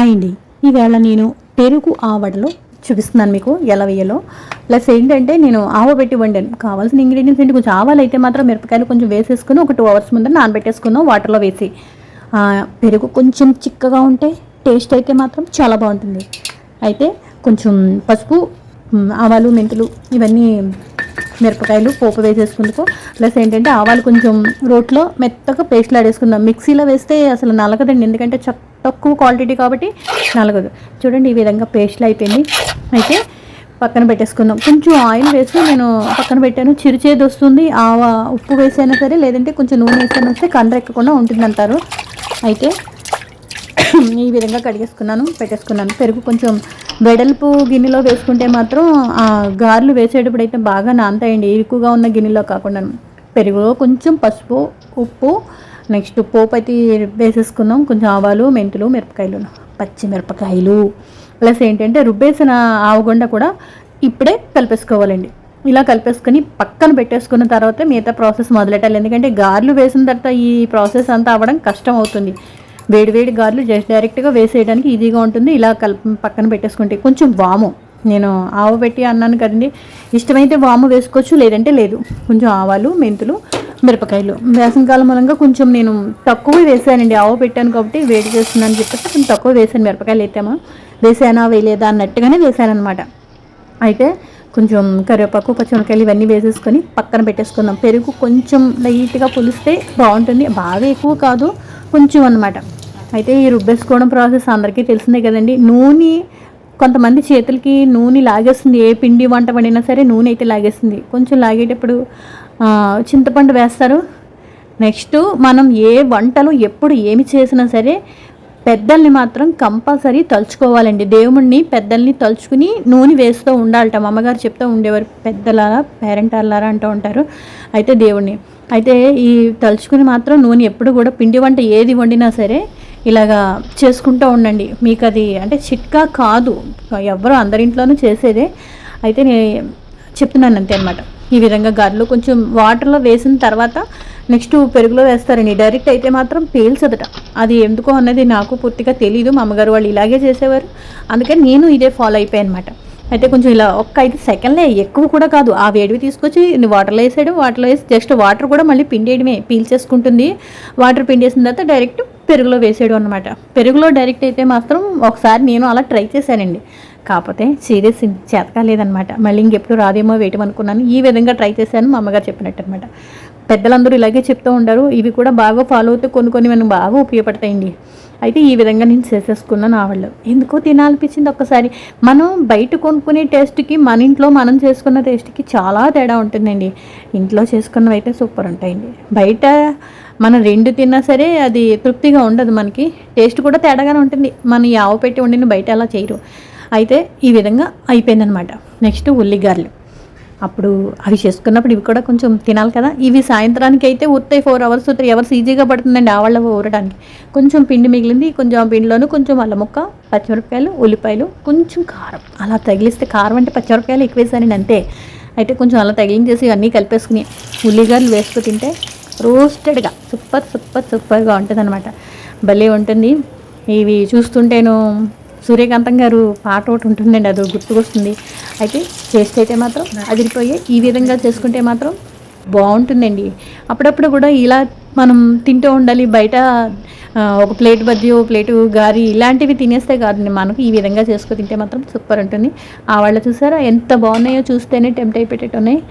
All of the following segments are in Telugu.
హాయ్ అండి. ఈవేళ నేను పెరుగు ఆవడలో చూపిస్తున్నాను మీకు ఎలా వేయాలో. ప్లస్ ఏంటంటే నేను ఆవ పెట్టి వండాను. కావాల్సిన ఇంగ్రీడియంట్స్ ఏంటి? కొంచెం ఆవాలు అయితే మాత్రం మిరపకాయలు కొంచెం వేసేసుకుని ఒక టూ అవర్స్ ముందు నానబెట్టేసుకున్నాం వాటర్లో వేసి. పెరుగు కొంచెం చిక్కగా ఉంటే టేస్ట్ అయితే మాత్రం చాలా బాగుంటుంది. అయితే కొంచెం పసుపు ఆవాలు మెంతులు ఇవన్నీ మిరపకాయలు పోపు వేసేసుకుందుకు. ప్లస్ ఏంటంటే ఆవాలు కొంచెం రోట్లో మెత్తగా పేస్ట్లు ఆడేసుకుందాం మిక్సీలో వేస్తే అసలు నలగదండి ఎందుకంటే చక్క తక్కువ క్వాలిటీ కాబట్టి నలగదు. చూడండి ఈ విధంగా పేస్ట్లు అయిపోయింది. అయితే పక్కన పెట్టేసుకుందాం. కొంచెం ఆయిల్ వేసి నేను పక్కన పెట్టాను. చిరుచేది వస్తుంది. ఆవ ఉప్పు వేసైనా సరే లేదంటే కొంచెం నూనె వేసైనా వస్తే కండ్రెక్కకుండా ఉంటుందంటారు. అయితే ఈ విధంగా కడిగేసుకున్నాను పెట్టేసుకున్నాను. పెరుగు కొంచెం వెడల్పు గిన్నెలో వేసుకుంటే మాత్రం ఆ గారెలు వేసేటప్పుడు అయితే బాగా నానతాయండి ఎక్కువగా ఉన్న గిన్నెలో కాకుండా. పెరుగులో కొంచెం పసుపు ఉప్పు నెక్స్ట్ పోపు అయితే వేసేసుకుందాం. కొంచెం ఆవాలు మెంతులు మిరపకాయలు పచ్చిమిరపకాయలు ప్లస్ ఏంటంటే రుబ్బేసిన ఆవగొండ కూడా ఇప్పుడే కలిపేసుకోవాలండి. ఇలా కలిపేసుకొని పక్కన పెట్టేసుకున్న తర్వాత మిగతా ప్రాసెస్ మొదలెట్టాలి. ఎందుకంటే గార్లు వేసిన తర్వాత ఈ ప్రాసెస్ అంతా అవ్వడం కష్టం అవుతుంది. వేడి వేడి జస్ట్ డైరెక్ట్గా వేసేయడానికి ఈజీగా ఉంటుంది. ఇలా కల్ పక్కన పెట్టేసుకుంటే కొంచెం వాము. నేను ఆవు పెట్టి అన్నాను కదండి. ఇష్టమైతే వాము వేసుకోవచ్చు లేదంటే లేదు. కొంచెం ఆవాలు మెంతులు మిరపకాయలు. వేసవికాలం మూలంగా కొంచెం నేను తక్కువ వేసానండి. ఆవు పెట్టాను కాబట్టి వేడి చేస్తున్నాను చెప్పేసి కొంచెం తక్కువ వేసాను మిరపకాయలు అయితేమా వేసానా వేయలేదా అన్నట్టుగానే వేసాను అనమాట అయితే కొంచెం కరివేపాకు పచ్చిమిరకాయలు ఇవన్నీ వేసేసుకొని పక్కన పెట్టేసుకుందాం. పెరుగు కొంచెం లైట్గా పులిస్తే బాగుంటుంది. బాగా ఎక్కువ కాదు కొంచెం అన్నమాట. అయితే ఈ రుబ్బేసుకోవడం ప్రాసెస్ అందరికీ తెలిసిందే కదండి. నూనె కొంతమంది చేతులకి నూనె లాగేస్తుంది. ఏ పిండి వంట వండినా సరే నూనె అయితే లాగేస్తుంది. కొంచెం లాగేటప్పుడు చింతపండు వేస్తారు. నెక్స్ట్ మనం ఏ వంటలు ఎప్పుడు ఏమి చేసినా సరే పెద్దల్ని మాత్రం కంపల్సరీ తలుచుకోవాలండి. దేవుణ్ణి పెద్దల్ని తలుచుకుని నూనె వేస్తూ ఉండాలట. అమ్మగారు చెప్తూ ఉండేవారు పెద్దలారా పేరెంట్ అల్లారా అంటూ ఉంటారు. అయితే దేవుణ్ణి. అయితే ఈ తలుచుకుని మాత్రం నూనె ఎప్పుడు కూడా పిండి వంట ఏది వండినా సరే ఇలాగా చేసుకుంటూ ఉండండి. మీకు అది అంటే చిట్కా కాదు. ఎవరు అందరింట్లోనూ చేసేదే. అయితే నేను చెప్తున్నాను అంతే అనమాట ఈ విధంగా గారెలు కొంచెం వాటర్లో వేసిన తర్వాత నెక్స్ట్ పెరుగులో వేస్తారండి. డైరెక్ట్ అయితే మాత్రం పేల్చదట అది ఎందుకో అన్నది నాకు పూర్తిగా తెలియదు మా అమ్మగారు వాళ్ళు ఇలాగే చేసేవారు. అందుకని నేను ఇదే ఫాలో అయిపోయాను అనమాట అయితే కొంచెం ఇలా ఒక్క ఐదు సెకండ్లే ఎక్కువ కూడా కాదు. ఆ వేడివి తీసుకొచ్చి వాటర్లో వేసేయడం వాటర్లో వేసి జస్ట్ వాటర్ కూడా మళ్ళీ పిండేయడమే పీల్చేసుకుంటుంది వాటర్ పిండేసిన తర్వాత డైరెక్ట్ పెరుగులో వేసేయడం అనమాట పెరుగులో డైరెక్ట్ అయితే మాత్రం ఒకసారి నేను అలా ట్రై చేశానండి. కాకపోతే సీరియస్ చేతకాలేదనమాట మళ్ళీ ఇంకెప్పుడు రాదేమో వేయటం అనుకున్నాను ఈ విధంగా ట్రై చేశాను. మా అమ్మగారు చెప్పినట్టు అనమాట పెద్దలందరూ ఇలాగే చెప్తూ ఉంటారు ఇవి కూడా బాగా ఫాలో అవుతూ కొన్ని కొన్ని మనకు బాగా ఉపయోగపడతాయండి. అయితే ఈ విధంగా నేను చేసేసుకున్నాను ఆవిళ్ళు ఎందుకో తినాలనిపించింది ఒక్కసారి. మనం బయట కొనుక్కునే టేస్ట్కి మన ఇంట్లో మనం చేసుకున్న టేస్ట్కి చాలా తేడా ఉంటుందండి. ఇంట్లో చేసుకున్నవి అయితే సూపర్ ఉంటాయండి. బయట మనం రెండు తిన్నా సరే అది తృప్తిగా ఉండదు మనకి. టేస్ట్ కూడా తేడాగానే ఉంటుంది. మన ఈ ఆవు పెట్టి వండిన బయట అలా చేయరు. అయితే ఈ విధంగా అయిపోయిందనమాట నెక్స్ట్ ఉల్లిగారెలు అప్పుడు అవి చేసుకున్నప్పుడు ఇవి కూడా కొంచెం తినాలి కదా. ఇవి సాయంత్రానికి అయితే ఉత్తాయి ఫోర్ అవర్స్ త్రీ అవర్స్ ఈజీగా పడుతుందండి ఆవాళ్ళ ఊరడానికి. కొంచెం పిండి మిగిలింది. కొంచెం ఆ పిండిలోనూ కొంచెం అల్ల ముక్క పచ్చిమిరపకాయలు ఉల్లిపాయలు కొంచెం కారం. అలా తగిలిస్తే కారం అంటే పచ్చిమిరపకాయలు ఎక్కువ అంతే. అయితే కొంచెం అలా తగిలించేసి ఇవన్నీ కలిపేసుకుని ఉల్లిగాయలు వేసుకు తింటే రోస్టెడ్గా సూపర్ సూపర్ సూపర్గా ఉంటుంది అనమాట భలే ఉంటుంది. ఇవి చూస్తుంటేను సూర్యకాంతం గారు పాట ఒకటి ఉంటుందండి అది గుర్తుకొస్తుంది. అయితే టేస్ట్ అయితే మాత్రం అదిరిపోయి ఈ విధంగా చేసుకుంటే మాత్రం బాగుంటుందండి. అప్పుడప్పుడు కూడా ఇలా మనం తింటూ ఉండాలి బయట ఒక ప్లేట్ బజ్జీ ఒక ప్లేటు గారి ఇలాంటివి తినేస్తే కాదండి మనకు ఈ విధంగా చేసుకుని తింటే మాత్రం సూపర్ ఉంటుంది. ఆ వాళ్ళు చూసారా ఎంత బాగున్నాయో చూస్తేనే టెంప్ట్ అయిపోయేటట్టు ఉన్నాయి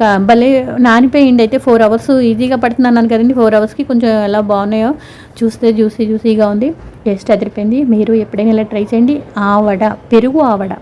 కా- భలే నానిపోయింది అయితే ఫోర్ అవర్స్ ఈజీగా పడుతున్నాను కదండి ఫోర్ అవర్స్కి కొంచెం ఎలా బాగున్నాయో చూస్తే జ్యూసీ జ్యూసీగా ఉంది. టేస్ట్ అదిరిపోయింది. మీరు ఎప్పుడైనా ఇలా ట్రై చేయండి. ఆవడ పెరుగు ఆవడ